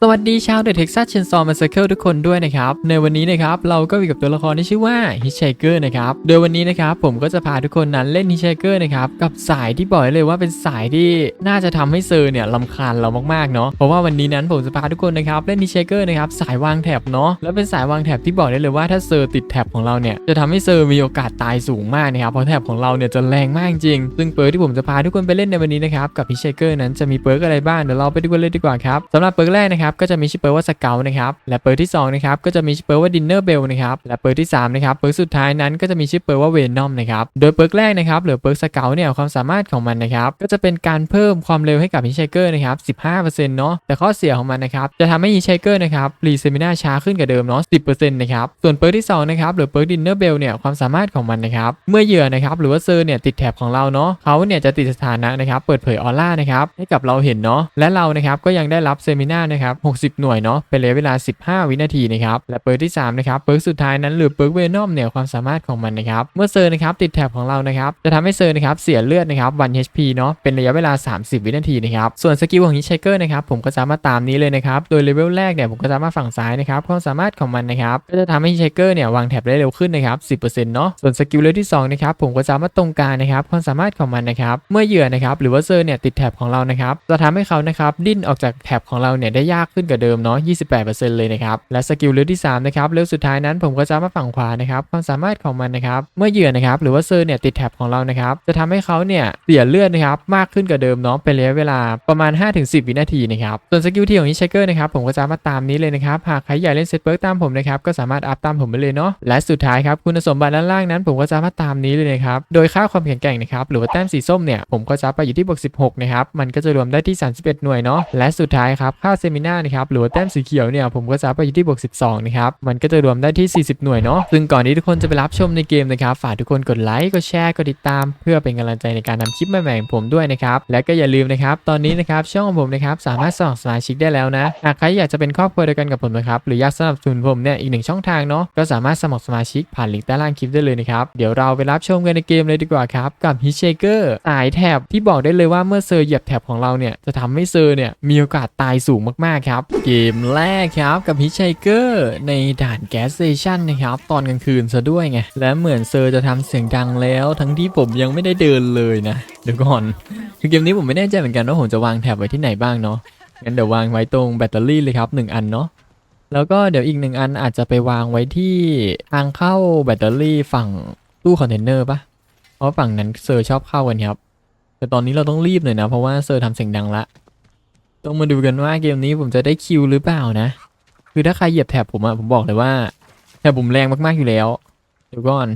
สวัสดีชาว The Texas Chainsaw Massacre ทุกคนด้วยนะครับ ในวันนี้นะครับเราก็อยู่กับตัวละครที่ชื่อว่า Hitchhiker นะครับ โดยวันนี้นะครับผมก็จะพาทุกคนนั้นเล่น Hitchhiker นะครับ กับสายที่บอกเลยว่าเป็นสายที่น่าจะทำให้เซอร์เนี่ยลำคาญเรามากๆเนาะเพราะว่าวันนี้นั้นผมจะพาทุกคนนะครับเล่น Hitchhiker นะครับสายวางแถบเนาะแล้วเป็นสายวางแถบที่บอกได้เลยว่าถ้าเซอร์ติดแถบของเราเนี่ยจะทำให้เซอร์มีโอกาสตายสูงมากนะครับเพราะแถบของเราเนี่ยจะแรงมากจริง ซึ่งเปิร์กที่ผมจะพาทุกคนไปเล่นในวันนี้นะครับกับ Hitchhiker นั้นจะมีเปิร์กอะไรบ้างเดี๋ยวเราไปดูกันเลยดีกว่าครับสำหรับเปิร์กแรกนะครับครับก็จะมีชื่อเปิร์ว่าสเกลนะครับและเปิร์ที่สองนะครับก็จะมีชื่อเปิร์ว่าดินเนอร์เบลนะครับและเปิร์ที่สามนะครับเปิร์สุดท้ายนั้นก็จะมีชื่อเปิร์ว่าเวนอมนะครับโดยเปิร์แรกนะครับหรือเปิร์สเกลเนี่ยความสามารถของมันนะครับก็จะเป็นการเพิ่มความเร็วให้กับ Hitchhiker นะครับ15%เนาะแต่ข้อเสียของมันนะครับจะทำให้ Hitchhiker นะครับรีเซมิน่าช้าขึ้นกว่าเดิมเนาะ10%นะครับส่วนเปิร์ที่สองนะครับหรือเปิร์ดินเนอร์เบลเนี่ยความสามารถของมันนะครับเมื่อเหยื่อนะครับหรือว่าเซอร์เนี่ยติดแถบของเราเนาะเขาเนี่ยจะติดสถานะนะครับเปิดเผยออร่านะครับให้กับเราเห็นเนาะและเรานะครับก็ยังได้รับเซมิน่านะครับ60 หน่วยเนาะเป็นระยะเวลา 15 วินาทีนะครับและเปิร์กที่สามนะครับเปิร์กสุดท้ายนั้นหรือเปิร์กเวนอมเนี่ยความสามารถของมันนะครับเมื่อเซอร์นะครับติดแถบของเรานะครับจะทำให้เซอร์นะครับเสียเลือดนะครับ1 HP เนาะเป็นระยะเวลา 30 วินาทีนะครับส่วนสกิลของฮิชเกอร์นะครับผมก็จะมาตามนี้เลยนะครับโดยเลเวลแรกเนี่ยผมก็จะมาฝั่งซ้ายนะครับความสามารถของมันนะครับก็จะทำให้ฮิชเกอร์เนี่ยวางแถบได้เร็วขึ้นนะครับ 10%เนาะส่วนสกิลเลเวลที่สองนะครับผมก็จะมาตรงกลางนะครับความสามารถของมันนะครับเมื่อเหยื่อนะครับหรือว่าเซอร์เนี่ยติดแถบของเรานะครับจะทำให้เขานะครับดิ้นออกจากแถบของเราเนี่ยได้ยากขึ้นกว่าเดิมเนาะ 28%เลยนะครับ และสกิลเลเวที่สามนะครับเลเวสุดท้ายนั้นผมก็จะมาฝั่งขวานะครับความสามารถของมันนะครับเมื่อเหยื่อนะครับหรือว่าเซอร์เนี่ยติดแถบของเรานะครับจะทำให้เขาเนี่ยเสียเลือดนะครับมากขึ้นกว่าเดิมเนาะเป็นระยะเวลาประมาณ 5-10 วินาทีนะครับส่วนสกิลที่ของฮิชเกอร์นะครับผมก็จะมาตามนี้เลยนะครับหากใครอยากเล่นเซตเบิร์กตามผมนะครับก็สามารถอัพตามผมไปเลยเนาะและสุดท้ายครับคุณสมบัติด้านล่างนั้น ผมก็จะมาตามนี้เลยนะครับโดยค่าความแข็งแกร่งนะครับหรือว่าแต้มสีส้มเนี่ยผมก็จะไปอยู่ที่บวก16นะครับมันก็จะรวมได้ที่ 31 หน่วยเนาะและสุดท้ายครับค่าเซมินานะครับหรือว่าแต้มสีเขียวเนี่ยผมก็จะไปอยู่ที่บวก 12 นะครับ มันก็จะรวมได้ที่ 40 หน่วยเนาะซึ่งก่อนที่ทุกคนจะไปรับชมในเกมนะครับฝากทุกคนกดไลค์กดแชร์กดติดตาม เพื่อเป็นกำลังใจในการทำคลิปใหม่ๆของผมด้วยนะครับและก็อย่าลืมนะครับตอนนี้นะครับช่องของผมนะครับสามารถสมัครสมาชิกได้แล้วนะหากใครอยากจะเป็นครอบครัวเดียวกันกับผมนะครับหรืออยากสนับสนุนผมเนี่ยอีกหนึ่งช่องทางเนาะก็สามารถสมัครสมาชิกผ่านลิงก์ใต้ล่างคลิปได้เลยนะครับเดี๋ยวเราไปรับชมกันในเกมเลยดีกว่าครับกับ Hitchhiker สายแถบที่บอกได้เลยว่าเมื่อเซอร์เหยียบแถบของเราเนี่ยจะทำให้เซอร์เนี่ยมีโอกาสตายสูงมากๆครับ เกมแรกครับกับ Hitchhiker ในด่านแก๊สเตชันนะครับ ตอนกลางคืนซะด้วยไง และเหมือนเซอร์จะทำเสียงดังแล้ว ทั้งที่ผมยังไม่ได้เดินเลยนะ เดี๋ยวก่อน คือเกมนี้ผมไม่แน่ใจเหมือนกันว่าผมจะวางแถบไว้ที่ไหนบ้างเนาะ งั้นเดี๋ยววางไว้ตรงแบตเตอรี่เลยครับหนึ่งอันเนาะ แล้วก็เดี๋ยวอีกหนึ่งอันอาจจะไปวางไว้ที่ทางเข้าแบตเตอรี่ฝั่งตู้คอนเทนเนอร์ปะเพราะฝั่งนั้นเซอร์ชอบเข้ากันครับ แต่ตอนนี้เราต้องรีบหน่อยนะ เพราะว่าเซอร์ทำเสียงดังละ ต้องมาดูกันว่าเกมนี้ผมจะได้คิวหรือเปล่านะ คือถ้าใครเหยียบแถบผมอะผมบอกเลยว่าแถบผมแรงมากๆอยู่แล้ว เดี๋ยวก่อน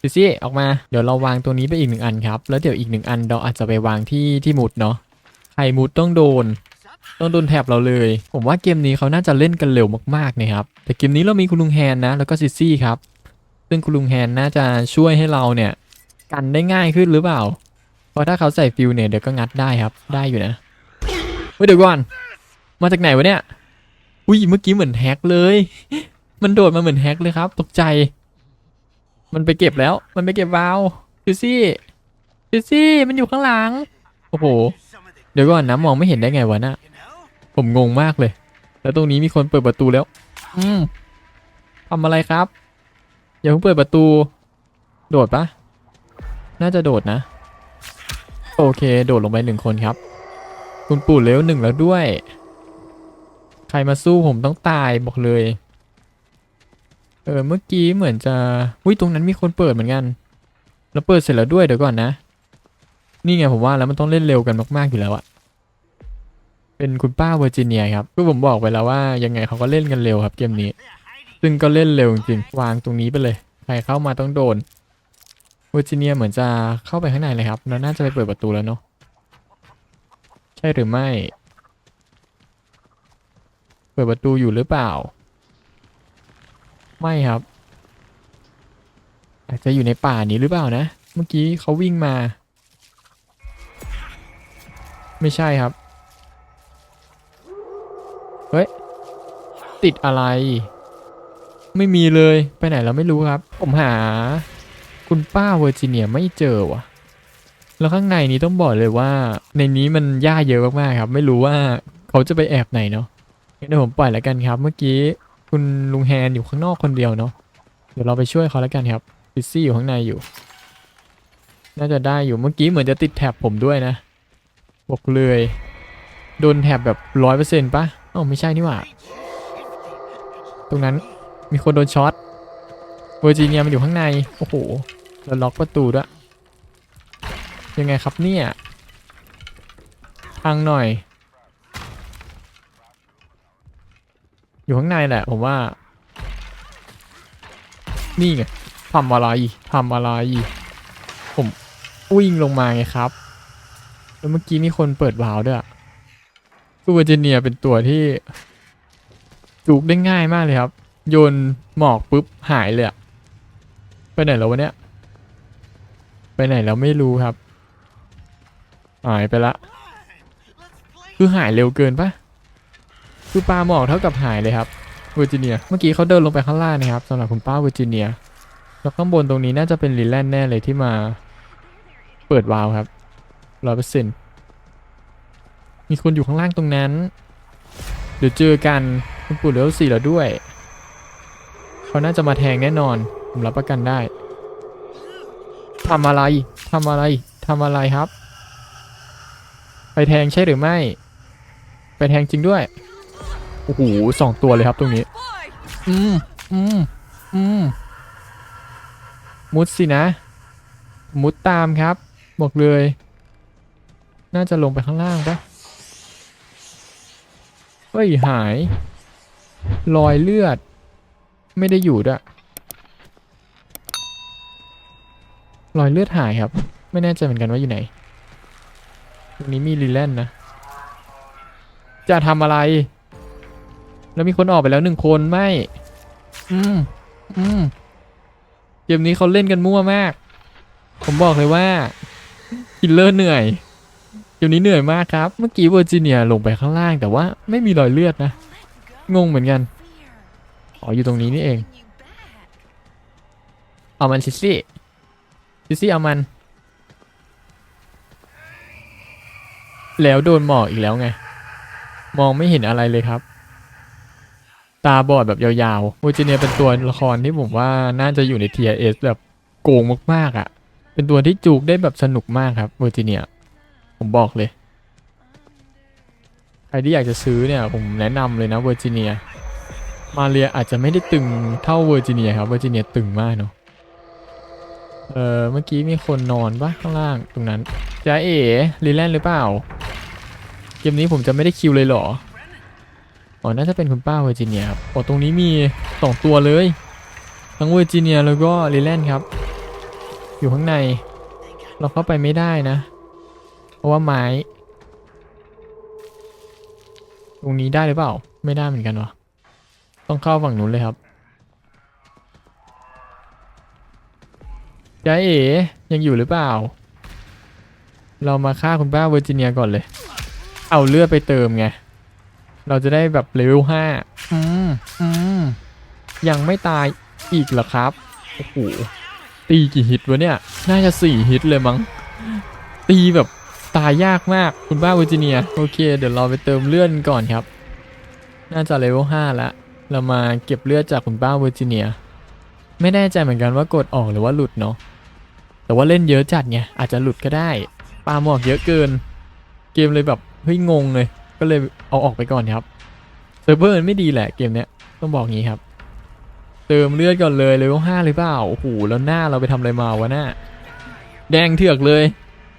ซิซี่ออกมา เดี๋ยวเราวางตัวนี้ไปอีกหนึ่งอันครับ แล้วเดี๋ยวอีกหนึ่งอันเราอาจจะไปวางที่ที่มุดเนาะใครมุดต้องโดน ต้องโดนแถบเราเลย ผมว่าเกมนี้เขาน่าจะเล่นกันเร็วมากๆนะครับ แต่เกมนี้เรามีคุณลุงแฮนนะ แล้วก็ซิซี่ครับ ซึ่งคุณลุงแฮนน่าจะช่วยให้เราเนี่ยกันได้ง่ายขึ้นหรือเปล่า เพราะถ้าเขาใส่ฟิวเนี่ยเดี๋ยวก็งัดได้ครับ ได้อยู่นะ เฮ้ยเดี๋ยวก่อน มาจากไหนวะเนี่ย อุ้ยเมื่อกี้เหมือนแฮกเลย มันโดดมาเหมือนแฮกเลยครับ ตกใจ มันไปเก็บแล้ว มันไปเก็บวาวซิซี่ซิซี่ มันอยู่ข้างหลัง โอ้โห เดี๋ยวก่อนนะมองไม่เห็นได้ไงวะน่ะ ผมงงมากเลย แล้วตรงนี้มีคนเปิดประตูแล้ว อืมทำอะไรครับ อย่าเพิ่งเปิดประตู โดดปะ น่าจะโดดนะ โอเค โดดลงไปหนึ่งคนครับ คุณปู่เลวหนึ่งแล้วด้วย ใครมาสู้ผมต้องตายบอกเลย เออเมื่อกี้เหมือนจะอุ้ยตรงนั้นมีคนเปิดเหมือนกันแล้วเปิดเสร็จแล้วด้วยเดี๋ยวก่อนนะ นี่ไงผมว่าแล้วมันต้องเล่นเร็วกันมากๆอยู่แล้วอะเป็นคุณป้าเวอร์จิเนียครับคือผมบอกไปแล้วว่ายังไงเขาก็เล่นกันเร็วครับเกมนี้ ซึ่งก็เล่นเร็วจริงวางตรงนี้ไปเลย ใครเข้ามาต้องโดนเวอร์จิเนียเหมือนจะเข้าไปข้างในเลยครับแล้วน่าจะไปเปิดประตูแล้วเนาะ ใช่หรือไม่ เปิดประตูอยู่หรือเปล่า ไม่ครับ อาจจะอยู่ในป่านี้หรือเปล่านะ เมื่อกี้เขาวิ่งมา ไม่ใช่ครับ เฮ้ย ติดอะไร ไม่มีเลย ไปไหนเราไม่รู้ครับ ผมหา คุณป้าเวอร์จิเนียไม่เจอว่ะ แล้วข้างในนี้ต้องบอกเลยว่า ในนี้มันหญ้าเยอะมากๆครับ ไม่รู้ว่าเขาจะไปแอบไหนเนาะเดี๋ยวผมปล่อยแล้วกันครับ เมื่อกี้คุณลุงแฮนอยู่ข้างนอกคนเดียวเนาะเดี๋ยวเราไปช่วยเขาแล้วกันครับพิซซี่อยู่ข้างในอยู่ น่าจะได้อยู่เมื่อกี้เหมือนจะติดแท็บผมด้วยนะบอกเลยโดนแท็บแบบร้อยเปอร์เซ็นต์ปะอ้าไม่ใช่นี่หว่า ตรงนั้นมีคนโดนช็อตเวอร์จิเนียมันอยู่ข้างใน โอ้โหแล้วล็อกประตูด้วย ยังไงครับเนี่ยพังหน่อย อยู่ข้างในแหละผมว่า นี่ไงทำอะไรทำอะไร ผมวิ่งลงมาไงครับ แล้วเมื่อกี้มีคนเปิดวาล์วด้วยอคือเวอร์จิเนียเป็นตัวที่จูกได้ง่ายมากเลยครับ โยนหมอกปุ๊บหายเลยอะไปไหนแล้ววะเนี่ยไปไหนแล้วไม่รู้ครับ หายไปละ คือหายเร็วเกินปะคือปลาหมอกเท่ากับหายเลยครับเวอร์จิเนีย เมื่อกี้เขาเดินลงไปข้างล่างนะครับสำหรับคุณป้าเวอร์จิเนีย แล้วข้างบนตรงนี้น่าจะเป็นลิแลนแน่เลยที่มา เปิดวาล์วครับร้อยเปอร์เซ็นต์มีคนอยู่ข้างล่างตรงนั้น เดี๋ยวเจอกันคุณปู่เลเวลสี่แล้วด้วย เขาน่าจะมาแทงแน่นอน ผมรับประกันได้ทำอะไรทำอะไรทำอะไรครับ ไปแทงใช่หรือไม่ ไปแทงจริงด้วย โอ้โหสองตัวเลยครับตรงนี้ อืม อืม อืม มุดสินะ มุดตามครับ บอกเลย น่าจะลงไปข้างล่างปะเฮ้ย หาย รอยเลือด ไม่ได้อยู่ด้วยรอยเลือดหายครับ ไม่แน่ใจเหมือนกันว่าอยู่ไหน ตรงนี้มีรีแลนนะ จะทำอะไร แล้วมีคนออกไปแล้วหนึ่งคนไม่ อืม อืม เกมนี้เขาเล่นกันมั่วมาก ผมบอกเลยว่าคิลเลอร์เหนื่อย เกมนี้เหนื่อยมากครับ เมื่อกี้เวอร์จิเนียลงไปข้างล่าง แต่ว่าไม่มีรอยเลือดนะ งงเหมือนกัน อ๋ออยู่ตรงนี้นี่เอง เอามันซิซี่ซิซี่เอามัน แล้วโดนหมอกอีกแล้วไง มองไม่เห็นอะไรเลยครับ ตาบอดแบบยาวๆเวอร์จิเนียเป็นตัวละครที่ผมว่าน่าจะอยู่ใน TS แบบโกงมากๆอะ่ะ เป็นตัวที่จูกได้แบบสนุกมากครับเวอร์จิเนีย ผมบอกเลย ใครที่อยากจะซื้อเนี่ยผมแนะนำเลยนะเวอร์จิเนีย มาเรียอาจจะไม่ได้ตึงเท่าเวอร์จิเนียครับเวอร์จิเนียตึงมากเนาะเออเมื่อกี้มีคนนอนปะข้างล่างตรงนั้นจ้าเอ๋ลีแลนด์หรือเปล่า เกมนี้ผมจะไม่ได้คิวเลยเหรอ อ๋อ น่าจะเป็นคุณป้าเวอร์จิเนียครับโอ้ตรงนี้มีสองตัวเลย ทั้งเวอร์จิเนียแล้วก็ลีแลนด์ครับ อยู่ข้างใน เราเข้าไปไม่ได้นะ เพราะว่าไม้ ตรงนี้ได้หรือเปล่า ไม่ได้เหมือนกันวะต้องเข้าฝั่งนู้นเลยครับยายเอ๋ยังอยู่หรือเปล่า เรามาฆ่าคุณป้าเวอร์จิเนียก่อนเลย เอาเลือดไปเติมไง เราจะได้แบบเลเวลห้าอืมอืมยังไม่ตายอีกเหรอครับ โอ้โห ตีกี่ฮิตวะเนี่ย น่าจะสี่ฮิตเลยมั้ง ตีแบบตายยากมากคุณป้าเวอร์จิเนีย โอเค เดี๋ยวเราไปเติมเลือดก่อนครับ น่าจะเลเวลห้าละ เรามาเก็บเลือดจากคุณป้าเวอร์จิเนีย ไม่แน่ใจเหมือนกันว่ากดออกหรือว่าหลุดเนาะ แต่ว่าเล่นเยอะจัดไง อาจจะหลุดก็ได้ ปลาหมอกเยอะเกิน เกมเลยแบบ เฮ้ยงงเลย ก็เลยเอาออกไปก่อนครับเซิร์ฟเวอร์มันไม่ดีแหละเกมเนี้ยต้องบอกงี้ครับ เติมเลือดก่อนเลยเลเวลห้าหรือเปล่าโอ้โหแล้วหน้าเราไปทำอะไรมาวะหน้า แดงเถือกเลย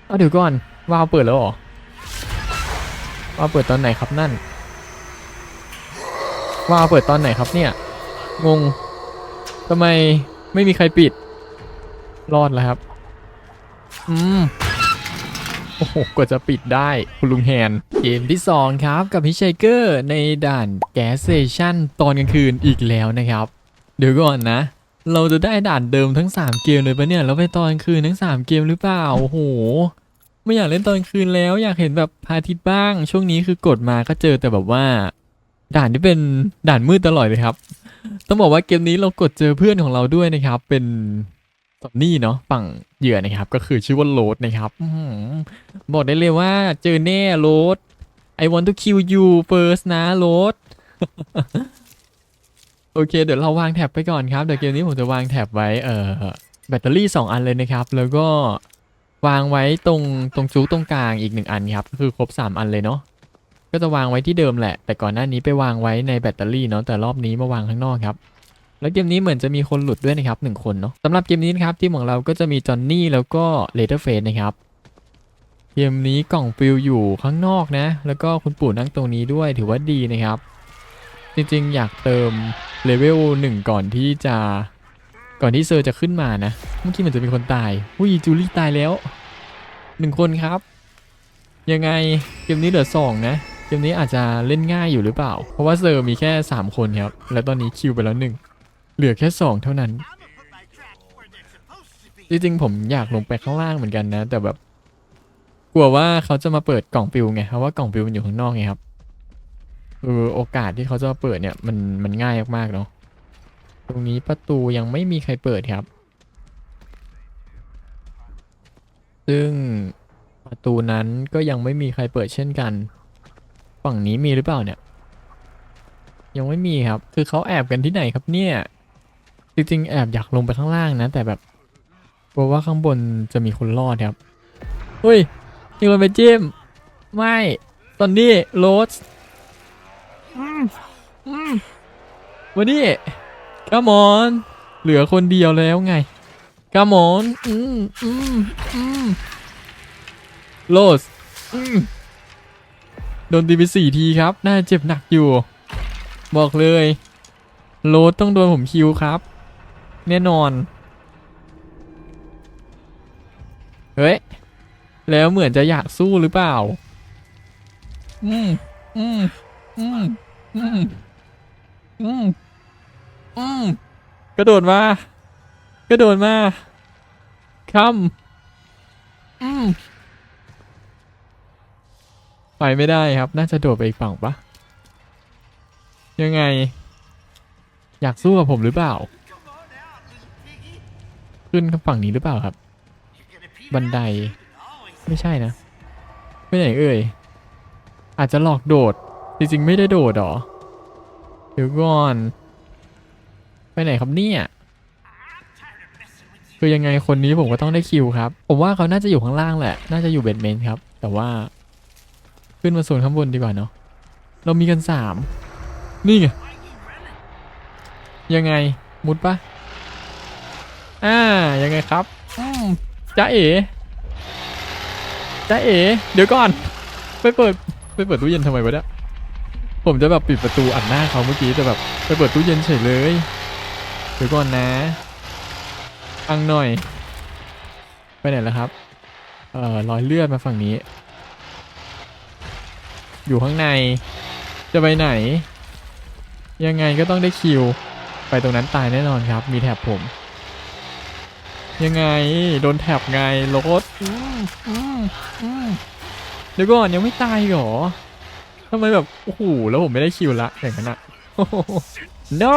เอาเดี๋ยวก่อนวาวเปิดแล้วหรอวาวเปิดตอนไหนครับนั่นวาวเปิดตอนไหนครับเนี่ย งงทำไมไม่มีใครปิด รอดแล้วครับ อืม โอ้โหกว่าจะปิดได้คุณลุงแฮน เกมที่ 2 ครับกับฮิชไชเกอร์ในด่านแกสเซชันตอนกลางคืนอีกแล้วนะครับ เดี๋ยวก่อนนะ เราจะได้ด่านเดิมทั้ง 3 เกมเลยปะเนี่ยแล้วไปตอนกลางคืนทั้ง 3 เกมหรือเปล่าโอ้โหไม่อยากเล่นตอนกลางคืนแล้วอยากเห็นแบบพระอาทิตย์บ้าง ช่วงนี้คือกดมาก็เจอแต่แบบว่า ด่านที่เป็นด่านมืดตลอดเลยครับ ต้องบอกว่าเกมนี้เรากดเจอเพื่อนของเราด้วยนะครับ เป็น ซอนนี่เนาะฝั่งเหยื่อนะครับ ก็คือชื่อว่าโรดนะครับบอกได้เลยว่าเจอแน่โรด I want to kill you first นะโรดโอเค เดี๋ยวเราวางแท็บไปก่อนครับเดี๋ยวเกมนี้ผมจะวางแท็บไว้เอ่อแบตเตอรี่ 2 อันเลยนะครับ แล้วก็วางไว้ตรงตรงจูตรงกลางอีกหนึ่งอันครับ คือครบ 3 อันเลยเนาะก็จะวางไว้ที่เดิมแหละ แต่ก่อนหน้านี้ไปวางไว้ในแบตเตอรี่เนาะแต่รอบนี้มาวางข้างนอกครับ แล้วเกมนี้เหมือนจะมีคนหลุดด้วยนะครับหนึ่งคนเนาะสำหรับเกมนี้นะครับทีมของเราก็จะมีจอห์นนี่แล้วก็เลเทอร์เฟสนะครับเกมนี้กล่องฟิลอยู่ข้างนอกนะ แล้วก็คุณปู่นั่งตรงนี้ด้วยถือว่าดีนะครับ จริงๆ อยากเติมเลเวลหนึ่งก่อนที่จะก่อนที่เซอร์จะขึ้นมานะเมื่อกี้เหมันจะมีคนตายอุ้ยจูลี่ตายแล้วหนึ่งคนครับ ยังไงเกมนี้เหลือสองนะเกมนี้อาจจะเล่นง่ายอยู่หรือเปล่า เพราะว่าเซอร์มีแค่ 3 คนครับ และตอนนี้คิวไปแล้วหนึ่ง เหลือแค่2เท่านั้น จริงๆผมอยากลงไปข้างล่างเหมือนกันนะ แต่แบบ กลัวว่าเขาจะมาเปิดกล่องปิวไงเพราะว่ากล่องปิวมันอยู่ข้างนอกไงครับเออโอกาสที่เขาจะมาเปิดเนี่ยมันมันง่ายมากๆเนาะตรงนี้ประตูยังไม่มีใครเปิดครับ ซึ่งประตูนั้นก็ยังไม่มีใครเปิดเช่นกัน ฝั่งนี้มีหรือเปล่าเนี่ย ยังไม่มีครับ คือเขาแอบกันที่ไหนครับเนี่ย จริงๆ แอบอยากลงไปข้างล่างนะ แต่แบบกลัวว่าข้างบนจะมีคนรอดครับเฮ้ยมีคนไปจิ้มไม่ตอนนี้โรสวันนี้กามอน เหลือคนเดียวแล้วไงกามอนอืมอืมอืมโรสโดนตีไปสี่ทีครับ น่าเจ็บหนักอยู่ บอกเลย โรสต้องโดนผมคิวครับ แน่นอน เฮ้ย แล้วเหมือนจะอยากสู้หรือเปล่า อืม อืม อืม อืม อืม อืม กระโดดมา กระโดดมาคำอืม ไปไม่ได้ครับ น่าจะโดดไปอีกฝั่งปะยังไง อยากสู้กับผมหรือเปล่า ขึ้นฝั่งนี้หรือเปล่าครับ บันไดไม่ใช่นะไปไหนเอ่ยอาจจะหลอกโดด จริงๆ ไม่ได้โดดหรอเดี๋ยวก่อน ไปไหนครับเนี่ยคือยังไงคนนี้ผมก็ต้องได้คิวครับ ผมว่าเขาน่าจะอยู่ข้างล่างแหละ น่าจะอยู่เบดเมนครับ แต่ว่า ขึ้นมาโซนข้างบนดีกว่าเนาะเรามีกันสามนี่ไงยังไงมุดปะ อ่ายังไงครับอืมจ้าเอ๋จ้าเอ๋เดี๋ยวก่อน ไปเปิดไปเปิดตู้เย็นทำไมวะเนี่ยผมจะแบบปิดประตูอัดหน้าเขาเมื่อกี้แต่แบบไปเปิดตู้เย็นเฉยเลยเดี๋ยวก่อนนะฟังหน่อย ไปไหนแล้วครับ เอ่อรอยเลือดมาฝั่งนี้ อยู่ข้างใน จะไปไหน ยังไงก็ต้องได้คิว ไปตรงนั้นตายแน่นอนครับ มีแถบผม ยังไง โดนแถบไงรถเดี๋ยวก่อนยังไม่ตายหรอทำไมแบบ โอ้โห แล้วผมไม่ได้คิวละอย่างนั้นอะ no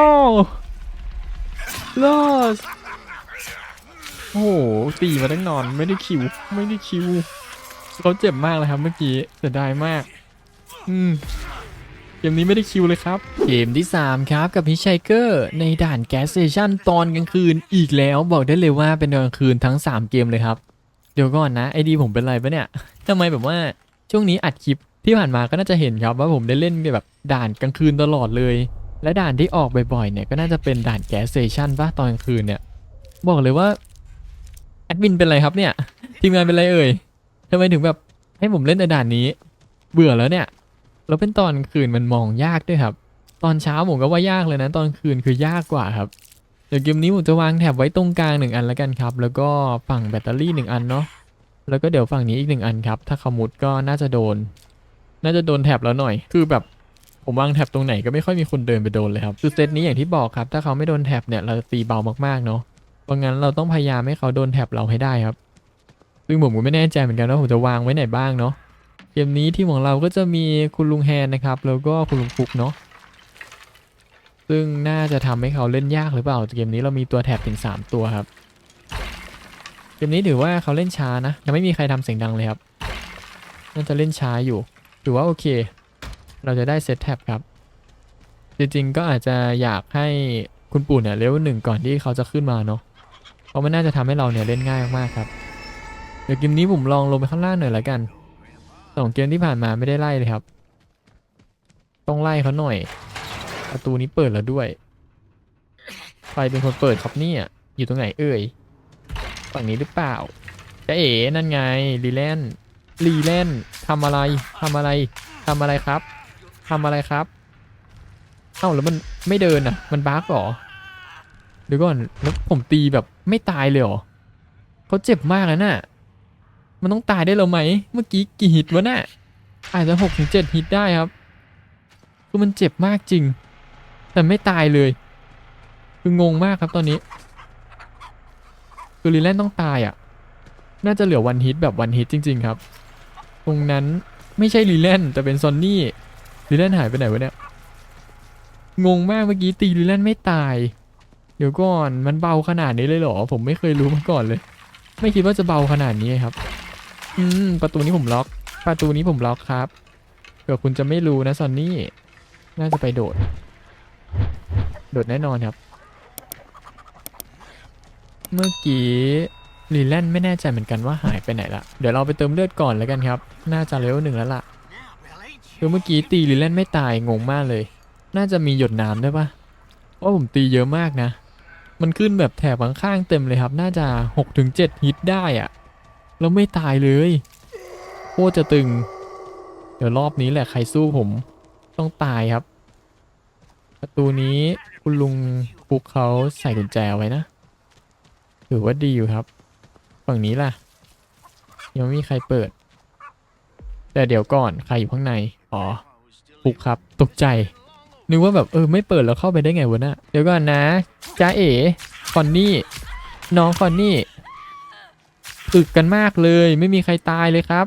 lost โอ้โหตีมาตั้งนอนไม่ได้คิว ไม่ได้คิวเขาเจ็บมากเลยครับเมื่อกี้เสียดายมาก อืม กมนี้ไม่ได้คิวเลยครับ เกมที่ 3 ครับกับฮิชไชเกอร์ในด่านแก๊สเตชันตอนกลางคืนอีกแล้วบอกได้เลยว่าเป็นตอนกลางคืนทั้ง 3 เกมเลยครับ เดี๋ยวก่อนนะไอดีผมเป็นไรปะเนี่ยทำไมแบบว่าช่วงนี้อัดคลิปที่ผ่านมาก็น่าจะเห็นครับว่าผมได้เล่นแบบด่านกลางคืนตลอดเลย และด่านที่ออกบ่อยๆเนี่ยก็น่าจะเป็นด่านแก๊สเตชันปะตอนกลางคืนเนี่ย บอกเลยว่าแอดมินเป็นไรครับเนี่ยทีมงานเป็นไรเอ่ยทำไมถึงแบบให้ผมเล่นในด่านนี้ เบื่อแล้วเนี่ย แล้วเป็นตอนคืนมันมองยากด้วยครับ ตอนเช้าผมก็ว่ายากเลยนะ ตอนคืนคือยากกว่าครับเดี๋ยวเกมนี้ผมจะวางแถบไว้ตรงกลางหนึ่งอันแล้วกันครับ แล้วก็ฝั่งแบตเตอรี่หนึ่งอันเนาะแล้วก็เดี๋ยวฝั่งนี้อีกหนึ่งอันครับ ถ้าเขามุดก็น่าจะโดน น่าจะโดนแถบแล้วหน่อย คือแบบผมวางแถบตรงไหนก็ไม่ค่อยมีคนเดินไปโดนเลยครับคือเซตนี้อย่างที่บอกครับ ถ้าเขาไม่โดนแถบเนี่ยเราตีเบามากๆเนาะเพราะงั้นเราต้องพยายามให้เขาโดนแถบเราให้ได้ครับ ซึ่งผมก็ไม่แน่ใจเหมือนกันว่าผมจะวางไว้ไหนบ้างเนาะ เกมนี้ทีมของเราก็จะมีคุณลุงแฮนนะครับ แล้วก็คุณลุงฟุกเนาะซึ่งน่าจะทำให้เขาเล่นยากหรือเปล่าเกมนี้เรามีตัวแถบถึง 3 ตัวครับ เกมนี้ถือว่าเขาเล่นช้านะยังไม่มีใครทำเสียงดังเลยครับน่าจะเล่นช้าอยู่ถือว่าโอเค เราจะได้เซตแท็บครับ จริงๆก็อาจจะอยากให้คุณปู่เนี่ยเลเวลหนึ่งก่อนที่เขาจะขึ้นมาเนาะเพราะมันน่าจะทำให้เราเนี่ยเล่นง่ายมากๆครับ เดี๋ยวเกมนี้ผมลองลงไปข้างล่างหน่อยละกัน สองเกมที่ผ่านมาไม่ได้ไล่เลยครับ ต้องไล่เขาหน่อย ประตูนี้เปิดแล้วด้วยใครเป็นคนเปิดครับเนี่ยอยู่ตรงไหนเอ่ยฝั่งนี้หรือเปล่าจะเอ๋นั่นไงรีแลนรีแลนทำอะไรทำอะไรทำอะไรครับทำอะไรครับ เอ้าแล้วมันไม่เดินอะ มันบั๊กหรอเดี๋ยวก่อนแล้วผมตีแบบไม่ตายเลยหรอเขาเจ็บมากแล้วน่ะ มันต้องตายได้แล้วไหม เมื่อกี้กี่ฮิตวะน่ะอาจจะหกถึงเจ็ดฮิตได้ครับ คือมันเจ็บมากจริง แต่ไม่ตายเลย คืองงมากครับตอนนี้ คือลีแลนต้องตายอะ น่าจะเหลือวันฮิตแบบวันฮิตจริง ๆ ครับ ตรงนั้นไม่ใช่ลีแลนแต่เป็นซอนนี่ลีแลนหายไปไหนวะเนี่ย งงมากเมื่อกี้ตีลีแลนไม่ตาย เดี๋ยวก่อนมันเบาขนาดนี้เลยเหรอ ผมไม่เคยรู้มาก่อนเลย ไม่คิดว่าจะเบาขนาดนี้ครับ อืม ประตูนี้ผมล็อก ประตูนี้ผมล็อกครับเผื่อคุณจะไม่รู้นะซอนนี่ น่าจะไปโดด โดดแน่นอนครับ เมื่อกี้ลีแลนไม่แน่ใจเหมือนกันว่าหายไปไหนละ เดี๋ยวเราไปเติมเลือดก่อนแล้วกันครับ น่าจะเลเวลหนึ่งแล้วล่ะคือเมื่อกี้ตีลีแลนไม่ตายงงมากเลย น่าจะมีหยดน้ำด้วยปะเพราะผมตีเยอะมากนะ มันขึ้นแบบแถบข้างๆเต็มเลยครับ น่าจะ6-7ถึงฮิตได้อะ แล้วไม่ตายเลยโคตรจะตึง เดี๋ยวรอบนี้แหละใครสู้ผมต้องตายครับ ประตูนี้คุณลุงปุกเขาใส่กุญแจไว้นะถือว่าดีอยู่ครับฝั่งนี้ล่ะ ยังไม่มีใครเปิด แต่เดี๋ยวก่อนใครอยู่ข้างใน อ๋อปุกครับ ตกใจ นึกว่าแบบเออไม่เปิดแล้วเข้าไปได้ไงวะน่ะเดี๋ยวก่อนนะจ้าเอ๋คอนนี่ น้องคอนนี่ ตึกกันมากเลย ไม่มีใครตายเลยครับ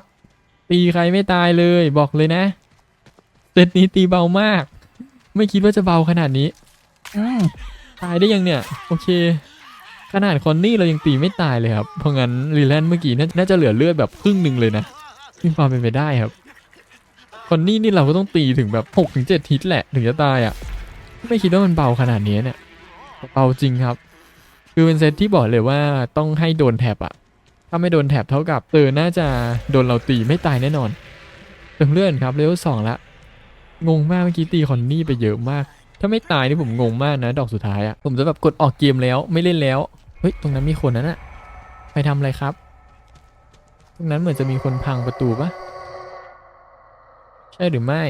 ตีใครไม่ตายเลยบอกเลยนะเซตนี้ตีเบามาก ไม่คิดว่าจะเบาขนาดนี้อืมตายได้ยังเนี่ย โอเค ขนาดคอนนี่เรายังตีไม่ตายเลยครับ เพราะงั้นรีแลนด์เมื่อกี้น่าน่าจะเหลือเลือดแบบครึ่งหนึ่งเลยนะมีความเป็นไปได้ครับ คอนนี่นี่เราก็ต้องตีถึงแบบ6กถึงเจ็ดฮิตแหละถึงจะตายอะ่ะ ไม่คิดว่ามันเบาขนาดนี้เนี่ยเบาจริงครับ คือเป็นเซตที่บอกเลยว่าต้องให้โดนแถบอะ ถ้าไม่โดนแถบเท่ากับเตอน่าจะโดนเราตีไม่ตายแน่นอนเติมเลื่อนครับเลเวลสองละ งงมากเมื่อกี้ตีคอนนี่ไปเยอะมาก ถ้าไม่ตายนี่ผมงงมากนะ ดอกสุดท้ายอะผมจะแบบกดออกเกมแล้วไม่เล่นแล้ว เฮ้ย ตรงนั้นมีคนนั้นอะไปทำอะไรครับ ตรงนั้นเหมือนจะมีคนพังประตูปะใช่หรือไม่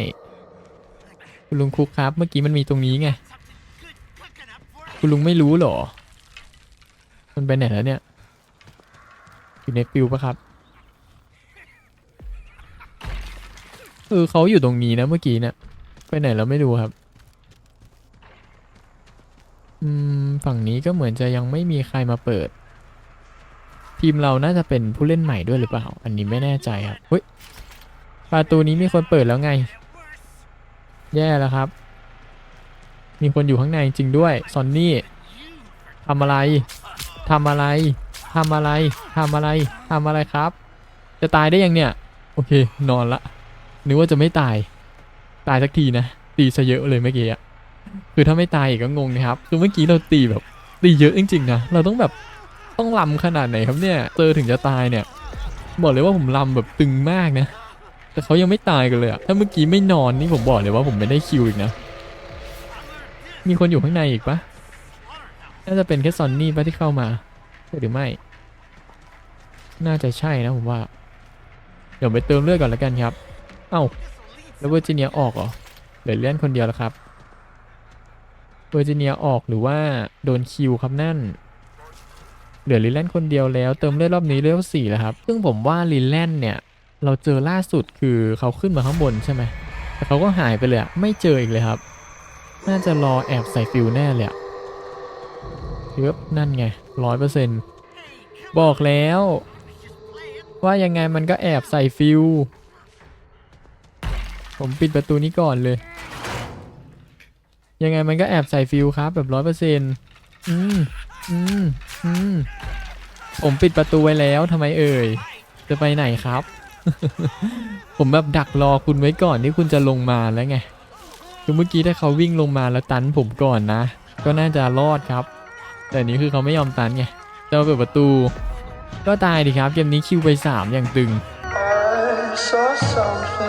คุณลุงคุกครับ เมื่อกี้มันมีตรงนี้ไง คุณลุงไม่รู้หรอ มันไปไหนแล้วเนี่ย อยู่ในฟิวปะครับเออเขาอยู่ตรงนี้นะเมื่อกี้เนะี่ยไปไหนแล้วไม่รู้ครับ อืม ฝั่งนี้ก็เหมือนจะยังไม่มีใครมาเปิด ทีมเราน่าจะเป็นผู้เล่นใหม่ด้วยหรือเปล่า อันนี้ไม่แน่ใจครับเฮ้ยประตูนี้มีคนเปิดแล้วไง แย่แล้วครับ มีคนอยู่ข้างในจริงด้วยซอนนี่ทำอะไรทำอะไร ทำอะไรทำอะไรทำอะไรครับ จะตายได้ยังเนี่ย โอเค นอนละนึกว่าจะไม่ตาย ตายสักทีนะ ตีซะเยอะเลยเมื่อกี้อะคือถ้าไม่ตายอีกก็งงนะครับ คือเมื่อกี้เราตีแบบ ตีเยอะจริงๆนะ เราต้องแบบต้องลำขนาดไหนครับเนี่ยเจอถึงจะตายเนี่ย บอกเลยว่าผมลำแบบตึงมากนะ แต่เขายังไม่ตายกันเลยอะถ้าเมื่อกี้ไม่นอนนี่ผมบอกเลยว่าผมไม่ได้คิวอีกนะ มีคนอยู่ข้างในอีกปะน่าจะเป็นแค่ซอนนี่ปะที่เข้ามาใช่หรือไม่ น่าจะใช่นะผมว่า เดี๋ยวไปเติมเลือดก่อนแล้วกันครับ เอ้าแล้วเวอร์จิเนียออกเหรอเหลือเลื่อนคนเดียวแล้วครับเวอร์จิเนียออกหรือว่าโดนคิวครับนั่น เหลือลิแลนคนเดียวแล้วเติมเลือดรอบนี้เลเวลสี่แล้วครับ ซึ่งผมว่าลิแลนเนี่ยเราเจอล่าสุดคือเขาขึ้นมาข้างบนใช่ไหมแต่เขาก็หายไปเลยไม่เจออีกเลยครับ น่าจะรอแอบใส่ฟิลแน่เลยเยอะนั่นไงร้อยเปอร์เซ็นต์บอกแล้ว ว่ายังไงมันก็แอบใส่ฟิว ผมปิดประตูนี้ก่อนเลย ยังไงมันก็แอบใส่ฟิวครับ แบบร้อยเปอร์เซ็นต์อืมอืมอืมผมปิดประตูไว้แล้วทำไมเอ่ย จะไปไหนครับ ผมแบบดักรอคุณไว้ก่อนที่คุณจะลงมาแล้วไงคือเมื่อกี้ถ้าเขาวิ่งลงมาแล้วตันผมก่อนนะ ก็น่าจะรอดครับ แต่นี้คือเขาไม่ยอมตันไงจะเปิดประตู ก็ตายดีครับ เกมนี้คิวไป 3 อย่างตึง I saw something